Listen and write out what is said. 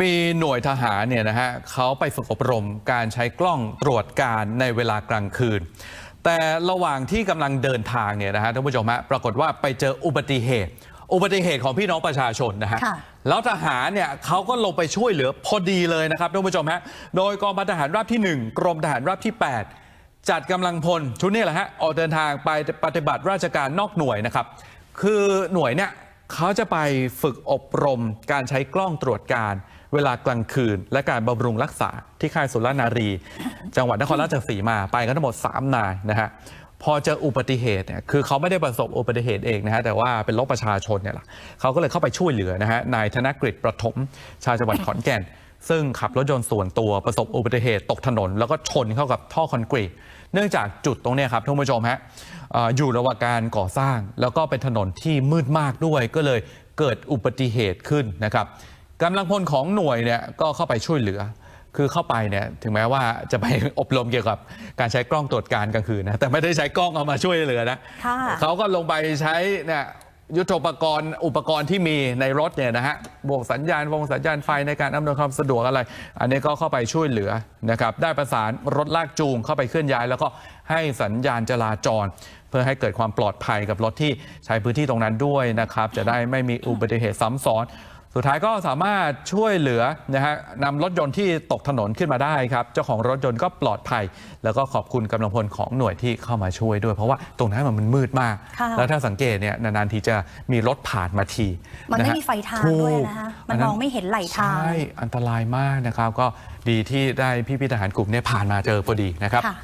มีหน่วยทหารเนี่ยนะฮะเขาไปฝึกอบรมการใช้กล้องตรวจการในเวลากลางคืน แต่ระหว่างที่กำลังเดินทางเนี่ยนะฮะท่านผู้ชมฮะปรากฏว่าไปเจออุบัติเหตุ อุบัติเหตุของพี่น้องประชาชนนะฮะค่ะแล้วทหารเนี่ยเขาก็ลงไปช่วยเหลือพอดีเลยนะครับท่านผู้ชมฮะโดยกองพันทหารราบที่ 1 กรมทหารราบที่ 8 จัดกำลังพลชุดนี้แหละฮะออกเดินทางไปปฏิบัติราชการนอกหน่วยนะครับคือหน่วยเนี่ย เขาจะไปฝึกอบรมการใช้กล้องตรวจการ เวลากลางคืน และการบำรุงรักษาที่ค่ายสุรนารี จังหวัดนครราชสีมาไปกันทั้งหมด 3 นายนะฮะพอเจออุบัติเหตุเนี่ยคือเขาไม่ได้ประสบอุบัติเหตุเองนะฮะแต่ว่าเป็นรถประชาชนเนี่ยแหละเขาก็เลยเข้าไปช่วยเหลือนะฮะนายธนกฤษประถมชาวจังหวัดขอนแก่น ซึ่งขับรถยนต์ส่วนตัวประสบอุบัติเหตุตกถนน แล้วก็ชนเข้ากับท่อคอนกรีตเนื่องจากจุดตรงเนี้ยครับท่านผู้ชมฮะ อ่ออยู่ระหว่างการก่อสร้าง แล้วก็เป็นถนนที่มืดมากด้วย ก็เลยเกิดอุบัติเหตุขึ้นนะครับกำลังพลของหน่วยเนี่ยก็เข้าไปช่วยเหลือ คือเข้าไปเนี่ยถึงแม้ว่าจะไปอบรมเกี่ยวกับการใช้กล้องตรวจการกลางคืนนะแต่ไม่ได้ใช้กล้องเอามาช่วยเหลือนะค่ะเขาก็ลงไปใช้เนี่ยยุทโธปกรณ์อุปกรณ์ที่มีในรถเนี่ยนะฮะบวกสัญญาณวงสัญญาณไฟในการอำนวยความสะดวกอะไร อันนี้ก็เข้าไปช่วยเหลือนะครับ ได้ประสานรถลากจูงเข้าไปเคลื่อนย้าย แล้วก็ให้สัญญาณจราจรเพื่อให้เกิดความปลอดภัยกับรถที่ใช้พื้นที่ตรงนั้นด้วยนะครับ จะได้ไม่มีอุบัติเหตุซ้ำซ้อน สุดท้ายก็สามารถช่วยเหลือนะฮะนำรถยนต์ที่ตกถนนขึ้นมาได้ครับ เจ้าของรถยนต์ก็ปลอดภัย แล้วก็ขอบคุณกำลังพลของหน่วยที่เข้ามาช่วยด้วย เพราะว่าตรงนั้นมันมืดมาก ค่ะ แล้วถ้าสังเกตเนี่ยนานๆทีจะมีรถผ่านมาทีมันไม่ะฮะมีไฟทางถูด้วยกนะคะมันมองไม่เห็นไหลทาง ใช่อันตรายมากนะครับ ก็ดีที่ได้พี่พี่ๆทหารกลุ่มเนี่ยผ่านมาเจอพอดีนะครับ ค่ะ